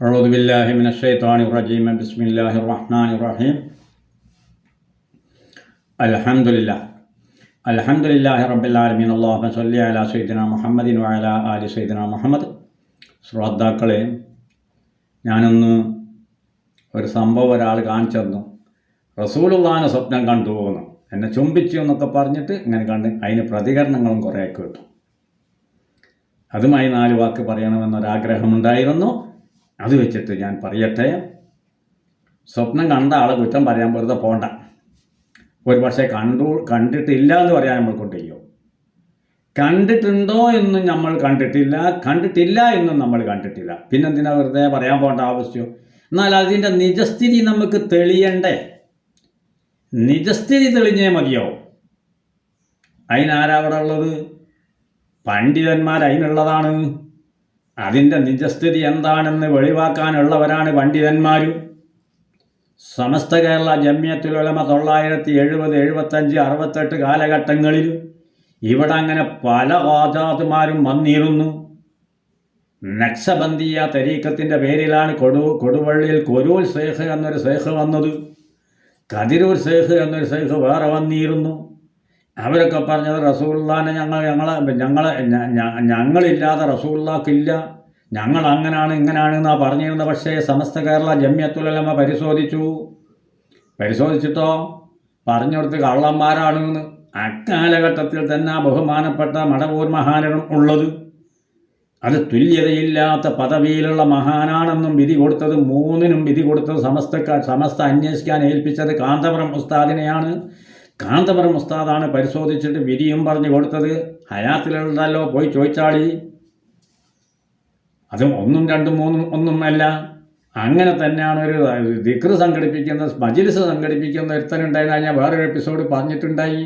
أعوذ بالله من الشيطان الرجيم بسم الله الرحمن الرحيم الحمد لله الحمد لله رب العالمين اللهم صل على سيدنا محمد وعلى آل سيدنا محمد ശ്രോതാക്കളെ ഞാനൊന്ന് ഒരു സംഭവം ഒരാൾ കാണിച്ചു തന്നു റസൂലുള്ളാനെ സ്വപ്നം കണ്ടു പോകുന്നു എന്നെ ചുംബിച്ചു എന്നൊക്കെ പറഞ്ഞിട്ട് ഇങ്ങനെ കണ്ട് അതിന് പ്രതികരണങ്ങളും കുറേ കേട്ടു അതുമായി നാല് വാക്ക് പറയണമെന്നൊരാഗ്രഹമുണ്ടായിരുന്നു അത് വെച്ചിട്ട് ഞാൻ പറയട്ടെ സ്വപ്നം കണ്ട ആളെ കുറ്റം പറയാൻ വെറുതെ പോണ്ട. ഒരു പക്ഷേ കണ്ടു കണ്ടിട്ടില്ല എന്ന് പറയാൻ നമ്മൾ കൊണ്ടുപോയോ കണ്ടിട്ടുണ്ടോ എന്നും നമ്മൾ കണ്ടിട്ടില്ല കണ്ടിട്ടില്ല എന്നും നമ്മൾ കണ്ടിട്ടില്ല. പിന്നെന്തിനാ വെറുതെ പറയാൻ പോകേണ്ട ആവശ്യം? എന്നാൽ അതിന്റെ നിജസ്ഥിതി നമുക്ക് തെളിയണ്ടേ? നിജസ്ഥിതി തെളിഞ്ഞേ മതിയോ? അതിനാരാ അവിടെ ഉള്ളത്? പണ്ഡിതന്മാർ അതിനുള്ളതാണ് അതിന്റെ നിജസ്ഥിതി എന്താണെന്ന് വെളിവാക്കാനുള്ളവരാണ് പണ്ഡിതന്മാരും. സമസ്ത കേരള ജമ്യത്തുലമ തൊള്ളായിരത്തി എഴുപത് എഴുപത്തഞ്ച് അറുപത്തെട്ട് കാലഘട്ടങ്ങളിൽ ഇവിടെ അങ്ങനെ പല ആജാദുമാരും വന്നിരുന്നു. നക്സബന്ദിയ തരീക്കത്തിന്റെ പേരിലാണ് കൊടു കൊടുവള്ളിയിൽ കൊരൂൽ സേഖ് എന്നൊരു സേഖ് വന്നത്. കതിരൂർ സേഖ് എന്നൊരു സേഖ് വേറെ വന്നിരുന്നു. അവരൊക്കെ പറഞ്ഞത് റസൂള്ളാനെ ഞങ്ങൾ ഞങ്ങളെ ഞങ്ങളെ ഞ- ഞ- ഞങ്ങളില്ലാതെ റസൂള്ളാക്കില്ല ഞങ്ങൾ അങ്ങനാണ് ഇങ്ങനാണ് എന്നാ പറഞ്ഞിരുന്നത്. പക്ഷേ സമസ്ത കേരള ജമ്യത്തുലമ പരിശോധിച്ചു. പരിശോധിച്ചിട്ടോ? പറഞ്ഞെടുത്ത് കള്ളന്മാരാണ് എന്ന്. അക്കാലഘട്ടത്തിൽ തന്നെ ബഹുമാനപ്പെട്ട മടവൂർ മഹാനും ഉള്ളത്. അത് തുല്യതയില്ലാത്ത പദവിയിലുള്ള മഹാനാണെന്നും വിധി കൊടുത്തത് മൂന്നിനും വിധി കൊടുത്തത് സമസ്ത സമസ്ത അന്വേഷിക്കാൻ ഏൽപ്പിച്ചത് കാന്തപുരം ഉസ്താദിനെയാണ്. കാന്തപുരം ഉസ്താദാണ് പരിശോധിച്ചിട്ട് വിധിയും പറഞ്ഞു കൊടുത്തത്. ഹയാത്തിലുണ്ടല്ലോ പോയി ചോദിച്ചാളി അതും ഒന്നും രണ്ടും മൂന്നും ഒന്നും അല്ല. അങ്ങനെ തന്നെയാണ് ഒരു ദിക്ർ സംഘടിപ്പിക്കുന്ന മജിലിസ് സംഘടിപ്പിക്കുന്ന ഒരുത്തനുണ്ടായിരുന്നു ഞാൻ വേറൊരു എപ്പിസോഡ് പറഞ്ഞിട്ടുണ്ടായി.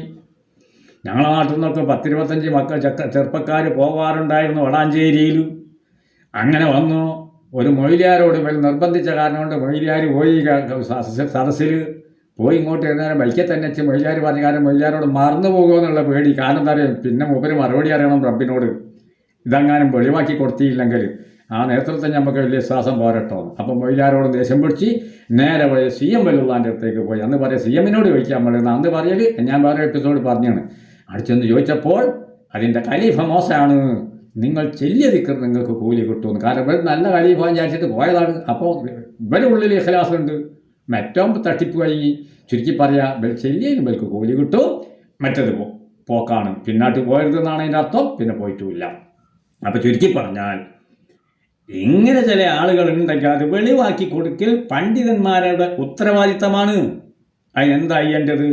ഞങ്ങളെ നാട്ടിൽ നിന്നൊക്കെ പത്തിരുപത്തഞ്ച് മക്കൾ ചക്ക ചെറുപ്പക്കാർ പോകാറുണ്ടായിരുന്നു വടാഞ്ചേരിയിൽ അങ്ങനെ വന്നു. ഒരു മൊയിലിയാരോട് നിർബന്ധിച്ച കാരണം കൊണ്ട് മൊയിലിയാർ പോയി സദസ്സിൽ പോയി ഇങ്ങോട്ട് എഴുന്നേരം ബൈക്കിൽ തന്നെ വെച്ച് മൊയിലിയാർ പറഞ്ഞ കാരണം മൊയിലിയാരോട് മറന്നു പോകുമോ എന്നുള്ള പേടി. കാരണം എന്താ പറയുക പിന്നെ മൂപ്പര് മറുപടി അറിയണം റബ്ബിനോട്. ഇതെങ്ങാനും വെളിവാക്കി കൊടുത്തിയില്ലെങ്കിൽ ആ നേതൃത്വം നമുക്ക് വലിയ വിശ്വാസം പോരട്ടോ. അപ്പം മൊയ്യാരോട് ദേഷ്യം പിടിച്ച് നേരെ പോയി സി എം വലുള്ളാന്റെ അടുത്തേക്ക് പോയി. അന്ന് പറയാം സി എമ്മിനോട് ചോദിക്കാൻ പറയുന്നത് അന്ന് പറയൽ ഞാൻ വേറെ എപ്പിസോഡ് പറഞ്ഞാണ്. അടിച്ചെന്ന് ചോദിച്ചപ്പോൾ അതിന്റെ ഖലീഫ മോശമാണ് നിങ്ങൾ ചെല്ലിയ ദിക്കർ നിങ്ങൾക്ക് കൂലി കിട്ടുമെന്ന്. കാരണം ഇവർ നല്ല ഖലീഫ വിചാരിച്ചിട്ട് പോയതാണ്. അപ്പോൾ ഇവരുടെ ഉള്ളിൽ ഇഖലാസ് ഉണ്ട് മറ്റോ തട്ടിപ്പ് ചുരുക്കി പറയാ ഇവർ ചെല്ലിയതിന് ഇവർക്ക് കൂലി കിട്ടും. മറ്റത് പോക്കാണ്. പിന്നാട്ട് പോയരുതെന്നാണ് അതിന്റെ അർത്ഥം പിന്നെ പോയിട്ടുമില്ല. അപ്പോൾ ചുരുക്കി പറഞ്ഞാൽ ഇങ്ങനെ ചില ആളുകൾ ഉണ്ടെങ്കിൽ അത് വെളിവാക്കി കൊടുക്കൽ പണ്ഡിതന്മാരുടെ ഉത്തരവാദിത്തമാണ്. അതിനെന്താ ചെയ്യേണ്ടത്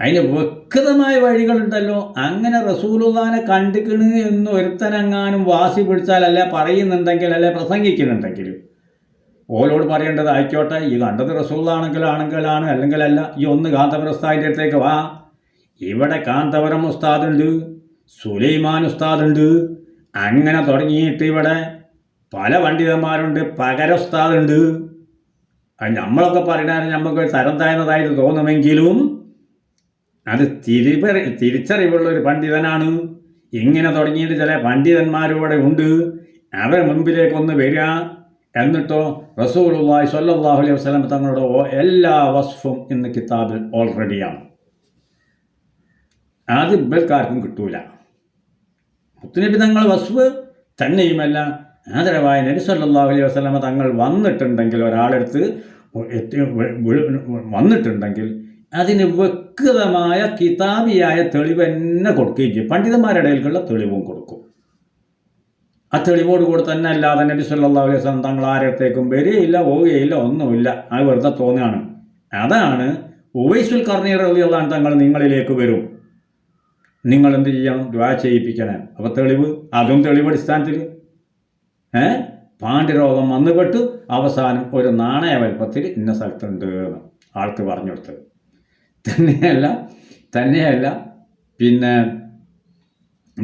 അതിന് വ്യക്തമായ വഴികളുണ്ടല്ലോ. അങ്ങനെ റസൂലുള്ളാനെ കണ്ടിക്കണ് എന്ന് ഒരുത്തനെങ്ങാനും വാസി പിടിച്ചാൽ അല്ലെ പറയുന്നുണ്ടെങ്കിൽ അല്ലെ പ്രസംഗിക്കുന്നുണ്ടെങ്കിൽ ഓലോട് പറയേണ്ടത് ആയിക്കോട്ടെ ഈ കണ്ടത് റസൂള്ളാണെങ്കിലാണെങ്കിലാണ് അല്ലെങ്കിൽ അല്ല ഈ ഒന്ന് കാന്തപുരം ഉസ്താദിന്റെ അടുത്തേക്ക് വാ. ഇവിടെ കാന്തപുരം ഉസ്താദുണ്ട് സുലൈമാൻ ഉസ്താദുണ്ട് അങ്ങനെ തുടങ്ങിയിട്ട് ഇവിടെ പല പണ്ഡിതന്മാരുണ്ട് പകര ഉസ്താദുണ്ട്. അത് നമ്മളൊക്കെ പറയുന്നത് നമുക്ക് തരം താഴ്ന്നതായിട്ട് തോന്നുമെങ്കിലും അത് തിരിപറി തിരിച്ചറിവുള്ള ഒരു പണ്ഡിതനാണ്. ഇങ്ങനെ തുടങ്ങിയിട്ട് ചില പണ്ഡിതന്മാരിവിടെ ഉണ്ട്. അവരെ മുൻപിലേക്കൊന്ന് വരിക. എന്നിട്ടോ റസൂലുള്ളാഹി സ്വല്ലല്ലാഹു അലൈഹി വസല്ലം തങ്ങളുടെ എല്ലാ വസ്ഫും ഇന്ന് കിതാബിൽ ഓൾറെഡിയാണ് അത് ഇവൽക്കാർക്കും കിട്ടൂല. മുത്തുനബി തങ്ങൾ വസ്ഫ് തന്നെയുമല്ല. ആദരവായ നബി സല്ലാഹു അലൈഹി വസ്ലമ തങ്ങൾ വന്നിട്ടുണ്ടെങ്കിൽ ഒരാളെടുത്ത് വന്നിട്ടുണ്ടെങ്കിൽ അതിന് വ്യക്തമായ കിതാബിയായ തെളിവ് തന്നെ കൊടുക്കുകയും ചെയ്യും. പണ്ഡിതന്മാരുടെ ഇടയിലുള്ള തെളിവും കൊടുക്കും. ആ തെളിവോട് കൂടെ തന്നെ അല്ലാതെ നബി സല്ലാ അലൈഹി സ്വലം തങ്ങൾ ആരത്തേക്കും വരികയില്ല പോവുകയില്ല ഒന്നുമില്ല. അത് വെറുതെ തോന്നുകയാണ് അതാണ് ഉവൈസുൽ കർണീർ റളിയല്ലാഹു തങ്ങൾ നിങ്ങളിലേക്ക് വരും. നിങ്ങൾ എന്ത് ചെയ്യണം? ദ്വാ ചെയ്യിപ്പിക്കണം. അപ്പോൾ തെളിവ്? അതും തെളിവ് അടിസ്ഥാനത്തിൽ. ഏ? പാണ്ഡ്യരോഗം വന്നുപെട്ടു. അവസാനം ഒരു നാണയ വലുപ്പത്തിൽ ഇന്ന സ്ഥലത്തുണ്ട് എന്ന് ആൾക്ക് പറഞ്ഞു കൊടുത്തത്. തന്നെയല്ല തന്നെയല്ല പിന്നെ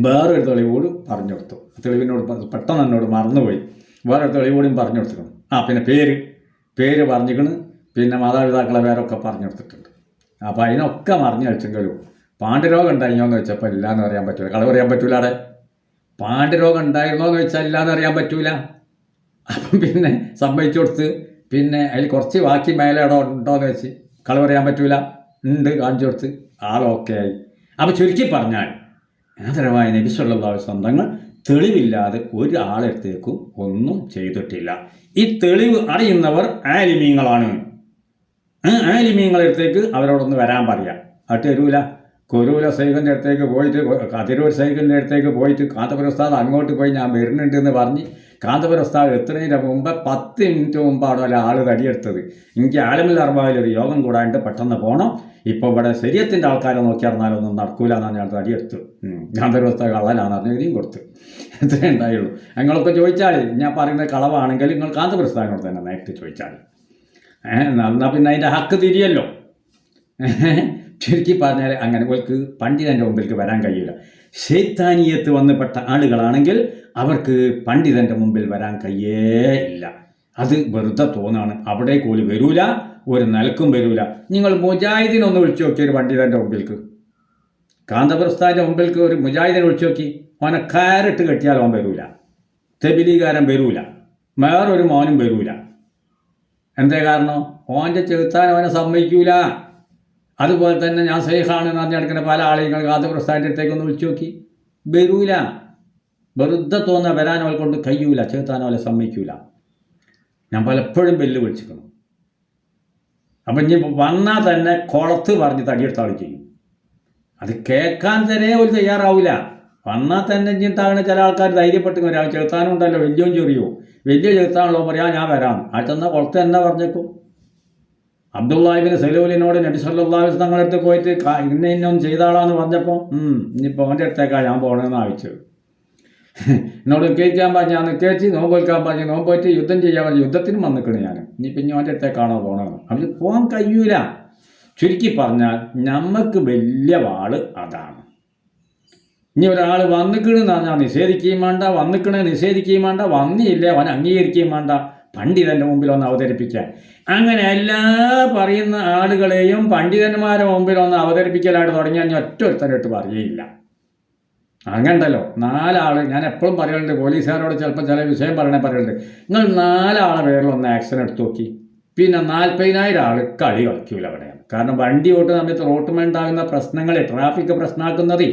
വേറൊരു തെളിവോട് പറഞ്ഞു കൊടുത്തു തെളിവിനോട് പെട്ടെന്ന് എന്നോട് മറന്നുപോയി. വേറൊരു തെളിവോടും പറഞ്ഞു കൊടുത്തിട്ടുണ്ട് ആ പിന്നെ പേര്. പേര് പറഞ്ഞിക്കണ് പിന്നെ മാതാപിതാക്കളെ പേരൊക്കെ പറഞ്ഞു കൊടുത്തിട്ടുണ്ട് അപ്പോൾ അതിനൊക്കെ മറിഞ്ഞ് വെച്ചെങ്കിലും പാണ്ഡ്യരോഗം ഉണ്ടായിരുന്നോ എന്ന് വെച്ചപ്പോൾ ഇല്ലയെന്ന് പറയാൻ പറ്റില്ല കളവ് പറയാൻ പറ്റൂല അവിടെ. പാണ്ഡ്യരോഗം ഉണ്ടായിരുന്നോ എന്ന് വെച്ചാൽ ഇല്ലയെന്ന് അറിയാൻ പറ്റൂല. അപ്പം പിന്നെ സമ്മതിച്ചു കൊടുത്ത്. പിന്നെ അതിൽ കുറച്ച് ബാക്കി മേലെ ഉണ്ടോ ഉണ്ടോയെന്ന് വെച്ച് കള പറയാൻ പറ്റൂല. ഉണ്ട് കാണിച്ചു കൊടുത്ത്. ആൾ ഓക്കെ ആയി. അപ്പോൾ ചുരുക്കി പറഞ്ഞാൽ ആദരവായ നബിസ്വല്ലാ സ്വന്തങ്ങൾ തെളിവില്ലാതെ ഒരാളത്തേക്കും ഒന്നും ചെയ്തിട്ടില്ല. ഈ തെളിവ് അറിയുന്നവർ ആലിമീങ്ങളാണ്. ആലിമീങ്ങളടുത്തേക്ക് അവരോടൊന്ന് വരാൻ പറയാം. അത് തരൂല കൊരൂല സൈഖിന്റെ അടുത്തേക്ക് പോയിട്ട് കതിരൂർ സൈഖിന്റെ അടുത്തേക്ക് പോയിട്ട് കാത്തപ്രസ്ഥാദ് അങ്ങോട്ട് പോയി ഞാൻ വരുന്നുണ്ട് എന്ന് പറഞ്ഞ് കാന്തപുരസ്താദ് എത്തുന്നതിന് മുമ്പ് പത്ത് മിനിറ്റ് മുമ്പാണ് ഒരാൾ തടിയെടുത്തത്? എനിക്ക് ആലമിൽ അർബാവിൽ ഒരു യോഗം കൂടാണ്ട് പെട്ടെന്ന് പോകണം ഇപ്പോൾ ഇവിടെ ശരീരത്തിന്റെ ആൾക്കാരെ നടന്നാലൊന്നും നടക്കൂല എന്നാണ് ഞാൻ തടിയെടുത്തു. കാന്തപുരസ്താദ് കള്ളനാണ് അതിന് കൊടുത്തു. എത്രയേ ഉണ്ടായുള്ളൂ. നിങ്ങളൊക്കെ ചോദിച്ചാൽ ഞാൻ പറയുന്ന കളവാണെങ്കിൽ നിങ്ങൾ കാന്തപുരസ്താദിനോട് തന്നെ നേരിട്ട് ചോദിച്ചാൽ എന്നാൽ പിന്നെ അതിന്റെ ഹക്ക് തിരിയല്ലോ. ചുരുക്കി പറഞ്ഞാൽ അങ്ങനെ പോൽക്ക് പണ്ഡിതന്റെ മുമ്പിലേക്ക് വരാൻ കഴിയില്ല ശൈത്താനീയത്ത് വന്നുപെട്ട ആളുകളാണെങ്കിൽ അവർക്ക് പണ്ഡിതന്റെ മുമ്പിൽ വരാൻ കഴിയേ ഇല്ല. അത് വെറുതെ തോന്നാണ്. അവിടെ കൂലി വരൂല ഒരു നിലക്കും വരൂല. നിങ്ങൾ മുജാഹിദിനൊന്ന് വിളിച്ചു നോക്കി ഒരു പണ്ഡിതന്റെ മുമ്പിൽക്ക്. കാന്തപ്രസ്ഥാന്റെ മുമ്പിൽക്ക് ഒരു മുജാഹിദിനെ വിളിച്ചു നോക്കി. അവനെ കാരട്ട് കെട്ടിയാൽ അവൻ വരൂല. തെബിലീകാരൻ വരൂല. വേറൊരു മോനും വരൂല. എന്തേ കാരണം? ഓന്റെ ചെറുത്താൻ അവനെ സമ്മതിക്കൂല. അതുപോലെ തന്നെ ഞാൻ സേഹാണ് എന്ന് പറഞ്ഞെടുക്കുന്ന പല ആളുകൾ കാന്തപ്രസ്ഥാന്റെ അടുത്തേക്ക് ഒന്ന് വിളിച്ചു നോക്കി. വരൂല വെറുതെ തോന്നുക വരാൻ കൊണ്ട് കഴിയൂല ചെറുത്താൻ അവളെ സമ്മതിക്കൂല. ഞാൻ പലപ്പോഴും ബെല്ല് വിളിച്ചിരിക്കണം അപ്പം ഇനി വന്നാൽ തന്നെ കുളത്ത് പറഞ്ഞ് തടിയെടുത്താളി ചെയ്യും. അത് കേൾക്കാൻ തന്നെ ഒരു തയ്യാറാവില്ല വന്നാൽ തന്നെ ഇനി താഴെ ചില ആൾക്കാർ ധൈര്യപ്പെട്ട് വരാം ചേർത്താനുണ്ടല്ലോ വലിയ ചെറിയോ. വലിയ ചെറുത്താണല്ലോ പറയാം ഞാൻ വരാം. ആ ചെന്നാൽ കുളത്ത് തന്നെ പറഞ്ഞേക്കും. അബ്ദുള്ളാഹിബിന് സലൂലിനോട് നബി സല്ലാഹു തങ്ങളുടെ അടുത്ത് പോയിട്ട് ഇന്ന ഇന്നൊന്നും ചെയ്ത ആളാന്ന് പറഞ്ഞപ്പോൾ ഇനിയിപ്പോൾ അവന്റെ അടുത്തേക്കാ ഞാൻ പോകണമെന്ന് ആവശ്യം എന്നോട് കേൾക്കാൻ പറഞ്ഞ ഞാൻ നിൽക്കേച്ച് നോമ്പ് വയ്ക്കാൻ പറഞ്ഞു നോമ്പ് പോയിട്ട് യുദ്ധം ചെയ്യാൻ പറഞ്ഞു യുദ്ധത്തിനും വന്നിക്കണ് ഞാൻ ഇനിയിപ്പോൾ ഇനി അവന്റെ അടുത്തേക്കാണോ പോകണമെന്ന് അവർ പോകാൻ കഴിയൂല. ചുരുക്കി പറഞ്ഞാൽ നമുക്ക് വലിയ വാൾ അതാണ്. ഇനി ഒരാൾ വന്നിക്കണെന്ന് പറഞ്ഞാൽ നിഷേധിക്കുകയും വേണ്ട വന്നിക്കണേ നിഷേധിക്കുകയും വേണ്ട വന്നിയില്ലേ അവൻ അംഗീകരിക്കുകയും വേണ്ട പണ്ഡിതന്റെ മുമ്പിൽ ഒന്ന് അവതരിപ്പിക്കാൻ. അങ്ങനെ എല്ലാ പറയുന്ന ആളുകളെയും പണ്ഡിതന്മാരുടെ മുമ്പിൽ ഒന്ന് അവതരിപ്പിക്കലായിട്ട് തുടങ്ങിയാൽ ഞാൻ ഒറ്റ ഒരുത്തരട്ട് പറയുകയില്ല. അങ്ങണ്ടല്ലോ നാലാൾ ഞാൻ എപ്പോഴും പറയുന്നുണ്ട് പോലീസുകാരോട് ചിലപ്പോൾ ചില വിഷയം പറയണേ പറയുന്നുണ്ട് നിങ്ങൾ നാലാളെ പേരിൽ ഒന്ന് ആക്ഷൻ എടുത്ത് നോക്കി. പിന്നെ നാൽപ്പതിനായിരം ആൾ കളി കളിക്കൂല അവിടെയാണ് കാരണം വണ്ടി ഓട്ടുന്ന സമയത്ത് റോട്ടുമുണ്ടാകുന്ന പ്രശ്നങ്ങളെ ട്രാഫിക് പ്രശ്നമാക്കുന്നതേ.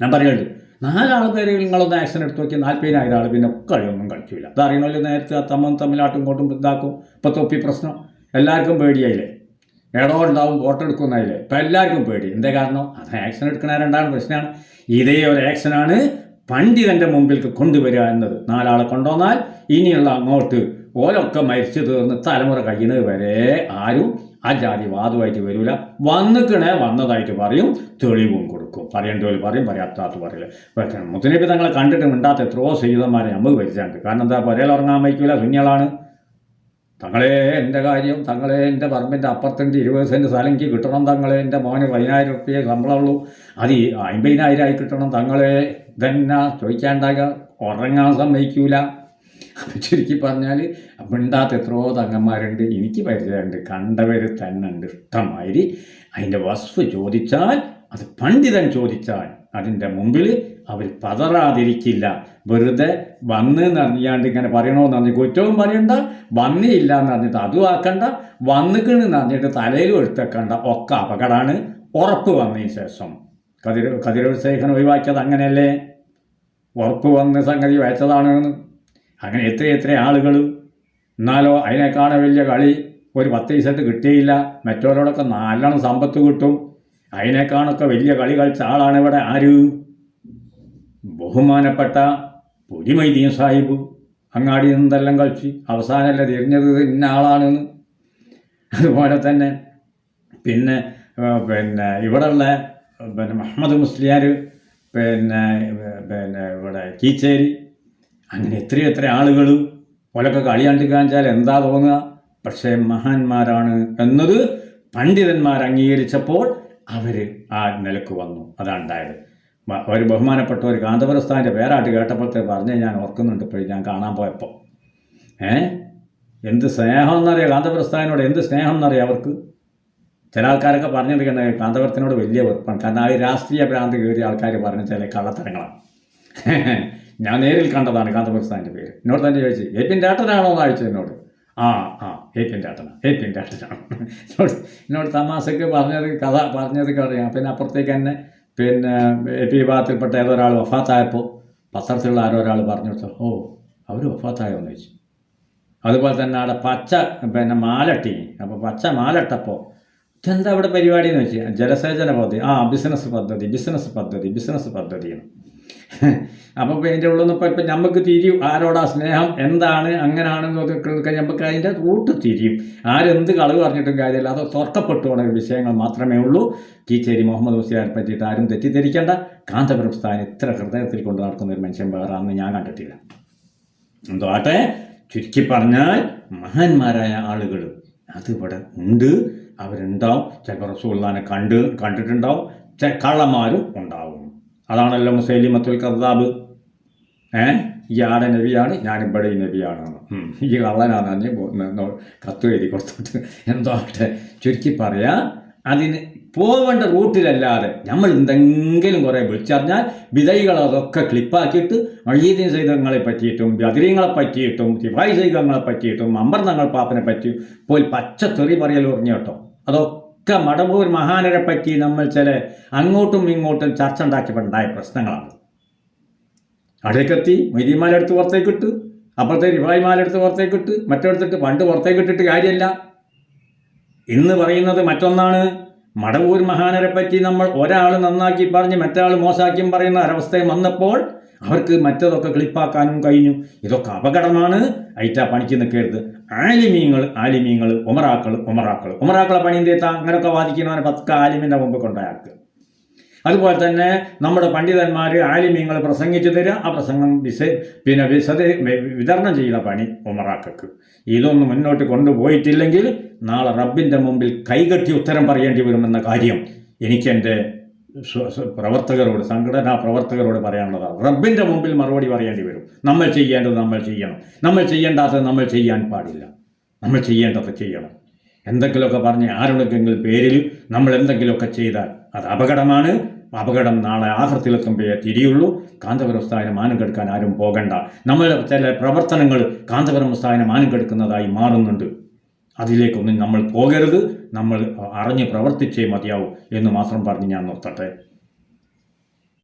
ഞാൻ പറയുന്നുണ്ട് നാലാൾ പേര് നിങ്ങളൊന്ന് ആക്ഷൻ എടുത്ത് നോക്കി. നാൽപ്പതിനായിരം ആൾ പിന്നെ കളിയൊന്നും കളിക്കില്ല അതറിയണമല്ലോ നേരത്തെ തമ്മിൽ തമ്മിലാട്ടും ഇങ്ങോട്ടും ഇതാക്കും. ഇപ്പോൾ തൊപ്പി പ്രശ്നം. എല്ലാവർക്കും പേടിയായില്ലേ? എടോ ഉണ്ടാവും ഫോട്ടോ എടുക്കുന്നതില്ലേ ഇപ്പം എല്ലാവർക്കും പേടി. എന്താ കാരണം? അത് ആക്ഷൻ എടുക്കുന്ന രണ്ടാണ് പ്രശ്നമാണ് ഇതേ ഒരു ആക്ഷനാണ് പണ്ഡിതന്റെ മുമ്പിലേക്ക് കൊണ്ടുവരിക എന്നത്. നാലാളെ കൊണ്ടുവന്നാൽ ഇനിയുള്ള അങ്ങോട്ട് ഓരൊക്കെ മരിച്ചു തീർന്ന് തലമുറ കഴിയുന്നത് വരെ ആരും ആ ജാതി വാദമായിട്ട് വരില്ല വന്നിക്കണേ വന്നതായിട്ട് പറയും. തെളിവും കൊടുക്കും. പറയേണ്ടവർ പറയും പറയാത്താത്ത പറയില്ല. മുത്തനബി തങ്ങളെ കണ്ടിട്ട് മിണ്ടാത്ത എത്രയോ സീതന്മാരെ നമുക്ക് വരിച്ചാണ്ട് കാരണം എന്താ പുരയിൽ ഉറങ്ങാൻ വയ്ക്കില്ല കുഞ്ഞളാണ് തങ്ങളെ എന്റെ കാര്യം തങ്ങളെ എന്റെ പറമ്പിന്റെ അപ്പുറത്തിന്റെ ഇരുപത് സെന്റ് സ്ഥലം എനിക്ക് കിട്ടണം തങ്ങളെ എന്റെ മോന് പതിനായിരം റുപ്യ ശമ്പളമുള്ളൂ. അത് അമ്പതിനായിരം ആയി കിട്ടണം തങ്ങളെ ഇതെന്നാ ചോദിക്കാണ്ടാകുക ഉറങ്ങാൻ സമ്മതിക്കൂല. ചുരുക്കി പറഞ്ഞാൽ മിണ്ടാത്ത എത്രയോ തങ്ങന്മാരുണ്ട് എനിക്ക് പരിചയമുണ്ട് കണ്ടവർ തന്നെ ഉണ്ട്. ഇഷ്ടമാതിരി അതിന്റെ വസ്തു ചോദിച്ചാൽ അത് പണ്ഡിതൻ ചോദിച്ചാൽ അതിന്റെ മുമ്പിൽ അവർ പതറാതിരിക്കില്ല. വെറുതെ വന്ന് എന്നറിയാണ്ട് ഇങ്ങനെ പറയണമെന്ന് പറഞ്ഞ് കുറ്റവും പറയണ്ട വന്നില്ല എന്ന് പറഞ്ഞിട്ട് അതും ആക്കണ്ട വന്നിക്കണെന്ന് പറഞ്ഞിട്ട് തലയിലും എടുത്തേക്കണ്ട ഒക്കെ അപകടമാണ്. ഉറപ്പ് വന്നതിന് ശേഷം. കതിര കതിരൂർ ശേഖരൻ ഒഴിവാക്കിയത് അങ്ങനെയല്ലേ? ഉറപ്പ് വന്ന് സംഗതി വെച്ചതാണെന്ന്. അങ്ങനെ എത്ര എത്ര ആളുകൾ എന്നാലോ അതിനേക്കാളും വലിയ കളി. ഒരു പത്ത് ദിവസത്ത് കിട്ടിയില്ല. മറ്റവരോടൊക്കെ നല്ലോണം സമ്പത്ത് കിട്ടും. അതിനേക്കാണൊക്കെ വലിയ കളി കളിച്ച ആളാണ് ഇവിടെ ആര്? ബഹുമാനപ്പെട്ട പുലിമൈദീൻ സാഹിബ്. അങ്ങാടി നിന്നെല്ലാം കളിച്ച് അവസാനമല്ല തിരിഞ്ഞത് ഇന്ന ആളാണെന്ന്. അതുപോലെ തന്നെ പിന്നെ പിന്നെ ഇവിടെയുള്ള പിന്നെ മുഹമ്മദ് മുസ്ലിയാർ പിന്നെ പിന്നെ ഇവിടെ കീച്ചേരി. അങ്ങനെ എത്രയും എത്ര ആളുകൾ ഓലൊക്കെ കളി കണ്ടിക്കാൻ വെച്ചാൽ എന്താ തോന്നുക? പക്ഷേ മഹാന്മാരാണ് എന്നത് പണ്ഡിതന്മാർ അംഗീകരിച്ചപ്പോൾ അവർ ആ നിലയ്ക്ക് വന്നു. അതാണ് ഉണ്ടായത്. ഒരു ബഹുമാനപ്പെട്ട ഒരു കാന്തപുരസ്ഥാന്റെ പേരാട്ട് കേട്ടപ്പോഴത്തെ പറഞ്ഞ് ഞാൻ ഓർക്കുന്നുണ്ട് ഇപ്പോൾ ഞാൻ കാണാൻ പോയപ്പോൾ. ഏ? എന്ത് സ്നേഹം എന്നറിയാം കാന്തപുരസ്ഥാനോട് എന്ത് സ്നേഹം എന്നറിയാം അവർക്ക്? ചില ആൾക്കാരൊക്കെ പറഞ്ഞിരിക്കുന്നത് കാന്തപുരത്തിനോട് വലിയ വെറുപ്പാണ്. കാരണം ആ രാഷ്ട്രീയ ഭ്രാന്ത് കയറിയ ആൾക്കാർ പറഞ്ഞ ചില കള്ളത്തരങ്ങളാണ്. ഞാൻ നേരിൽ കണ്ടതാണ് കാന്തപുരസ്ഥാന്റെ പേര്. എന്നോട് തന്നെ ചോദിച്ചു എ പിൻ ഡാട്ടനാണോ എന്ന് ചോദിച്ചു എന്നോട്. ആ ആ. ഏറ്റവും എ പിൻ ഡാട്ടനാണ് എന്നോട് എന്നോട് തമാശക്ക് പറഞ്ഞത് കഥ പറഞ്ഞത് അറിയാം. പിന്നെ അപ്പുറത്തേക്ക് തന്നെ പിന്നെ എ പി വിഭാഗത്തിൽപ്പെട്ട ഒരാൾ വഫാത്തായപ്പോൾ പത്രത്തിലുള്ള ആരോ ഒരാൾ പറഞ്ഞു കൊടുത്തു. ഓ അവർ വഫാത്തായോ എന്ന് ചോദിച്ചു. അതുപോലെ തന്നെ അവിടെ പച്ച പിന്നെ മാലട്ടി. അപ്പോൾ പച്ച മാലട്ടപ്പോൾ ഇതെന്താ അവിടെ പരിപാടി എന്ന് വെച്ചാൽ ജലസേചന പദ്ധതി. ആ ബിസിനസ് പദ്ധതി ബിസിനസ് പദ്ധതി ബിസിനസ് പദ്ധതിയാണ് അപ്പോൾ ഇപ്പോൾ അതിന്റെ ഉള്ളിൽ നിന്ന് ഇപ്പോൾ ഇപ്പം നമുക്ക് തിരിയും. ആരോടാ സ്നേഹം? എന്താണ്? അങ്ങനെയാണെന്നൊക്കെ നമുക്ക് അതിന്റെ റൂട്ട് തിരിയും. ആരെന്ത് കളവ് പറഞ്ഞിട്ടും കാര്യമില്ല. അത് തുറക്കപ്പെട്ടു പോകുന്ന വിഷയങ്ങൾ മാത്രമേ ഉള്ളൂ. കീച്ചേരി മുഹമ്മദ് ഹുസൈനെ പറ്റിയിട്ട് ആരും തെറ്റിദ്ധരിക്കേണ്ട. കാന്തപുരം സ്ഥാനം ഇത്ര ഹൃദയത്തിൽ കൊണ്ട് നടക്കുന്ന ഒരു മനുഷ്യൻ വേറെ അന്ന് ഞാൻ കണ്ടിട്ടില്ല. എന്തോ ആട്ടെ? ചുരുക്കി പറഞ്ഞാൽ മഹാന്മാരായ ആളുകൾ അതിവിടെ ഉണ്ട്. അവരുണ്ടാവും ചിലപ്പോൾ റസൂള്ളാനെ കണ്ട് കണ്ടിട്ടുണ്ടാവും. കള്ളന്മാരും ഉണ്ടാവും. അതാണല്ലോ മുസൈലിമത്തുൽ കർദാബ് ഏ? ഇയാടെ നബിയാണ് ഞാൻ ഇവിടെ ഈ നബിയാണ്. ഈ കള്ളനാണ് പറഞ്ഞ് കത്ത് എഴുതി കൊടുത്തിട്ട്. എന്തോ ആട്ടെ? ചുരുക്കി പറയാ അതിന് പോവേണ്ട റൂട്ടിലല്ലാതെ നമ്മൾ എന്തെങ്കിലും കുറേ വിളിച്ചറിഞ്ഞാൽ വിധൈകൾ അതൊക്കെ ക്ലിപ്പാക്കിയിട്ട് മഴീദിൻ സൈതങ്ങളെ പറ്റിയിട്ടും ബദരീങ്ങളെ പറ്റിയിട്ടും തിഫായി സൈതങ്ങളെ പറ്റിയിട്ടും അമ്പർന്നങ്ങൾ പാപ്പനെ പറ്റി പോയി പച്ച തെറി പറയൽ പറഞ്ഞു കേട്ടോ. അതൊക്കെ മടവൂർ മഹാനരെ പറ്റി നമ്മൾ ചില അങ്ങോട്ടും ഇങ്ങോട്ടും ചർച്ച ഉണ്ടാക്കിയപ്പോൾ ഉണ്ടായ പ്രശ്നങ്ങളാണ്. അവിടേക്കെത്തി മൊയ്തീമാലെടുത്ത് പുറത്തേക്ക് ഇട്ട് അപ്പുറത്തെ റിഫായിമാലെടുത്ത് പുറത്തേക്ക് ഇട്ട് മറ്റെടുത്തിട്ട് പണ്ട് പുറത്തേക്ക് ഇട്ടിട്ട് കാര്യമല്ല. ഇന്ന് പറയുന്നത് മറ്റൊന്നാണ്. മടവൂർ മഹാനരെ പറ്റി നമ്മൾ ഒരാൾ നന്നാക്കി പറഞ്ഞ് മറ്റാൾ മോശാക്കിയും പറയുന്ന ഒരവസ്ഥയും വന്നപ്പോൾ അവർക്ക് മറ്റതൊക്കെ ക്ലിപ്പാക്കാനും കഴിഞ്ഞു. ഇതൊക്കെ അപകടമാണ്. ഐറ്റ പണിക്ക് നിൽക്കരുത്. ആലിമീങ്ങൾ ആലിമീങ്ങൾ ഉമറാക്കൾ ഉമറാക്കൾ. ഉമറാക്കളെ പണി എന്തേത്താ അങ്ങനെയൊക്കെ വാദിക്കുന്നവനെ പത്ത് ആലിമിന്റെ മുമ്പ് കൊണ്ടായാക്ക്. അതുപോലെ തന്നെ നമ്മുടെ പണ്ഡിതന്മാർ ആലിമ്യങ്ങൾ പ്രസംഗിച്ചു തരിക ആ പ്രസംഗം വിസ പിന്നെ വിശദ വിതരണം ചെയ്യുന്ന പണി ഉമറാക്കൾക്ക് ഇതൊന്നും മുന്നോട്ട് കൊണ്ടുപോയിട്ടില്ലെങ്കിൽ നാളെ റബ്ബിന്റെ മുമ്പിൽ കൈകെട്ടി ഉത്തരം പറയേണ്ടി വരുമെന്ന കാര്യം എനിക്ക് എന്റെ സ്വ- സ്വ- പ്രവർത്തകരോട് സംഘടനാ പ്രവർത്തകരോട് പറയാനുള്ളതാണ് റബ്ബിന്റെ മുമ്പിൽ മറുപടി പറയേണ്ടി വരും. നമ്മൾ ചെയ്യേണ്ടത് നമ്മൾ ചെയ്യണം. നമ്മൾ ചെയ്യേണ്ടാത്തത് നമ്മൾ ചെയ്യാൻ പാടില്ല. നമ്മൾ ചെയ്യേണ്ടത് ചെയ്യണം. എന്തെങ്കിലുമൊക്കെ പറഞ്ഞ് ആരുടെക്കെങ്കിലും പേരിൽ നമ്മൾ എന്തെങ്കിലുമൊക്കെ ചെയ്താൽ അത് അപകടമാണ്. അപകടം നാളെ ആഹൃത്തിലെത്തുമ്പോഴേ തിരിയുള്ളൂ. കാന്തപുരം ഉസ്താദിനെ മാനം കെടുക്കാൻ ആരും പോകണ്ട. നമ്മളുടെ ചില പ്രവർത്തനങ്ങൾ കാന്തപുരം ഉസ്താദിനെ മാനം കെടുക്കുന്നതായി മാറുന്നുണ്ട്. അതിലേക്കൊന്നും നമ്മൾ പോകരുത്. നമ്മൾ അറിഞ്ഞ് പ്രവർത്തിച്ചേ മതിയാവും എന്ന് മാത്രം പറഞ്ഞ് ഞാൻ നിർത്തട്ടെ.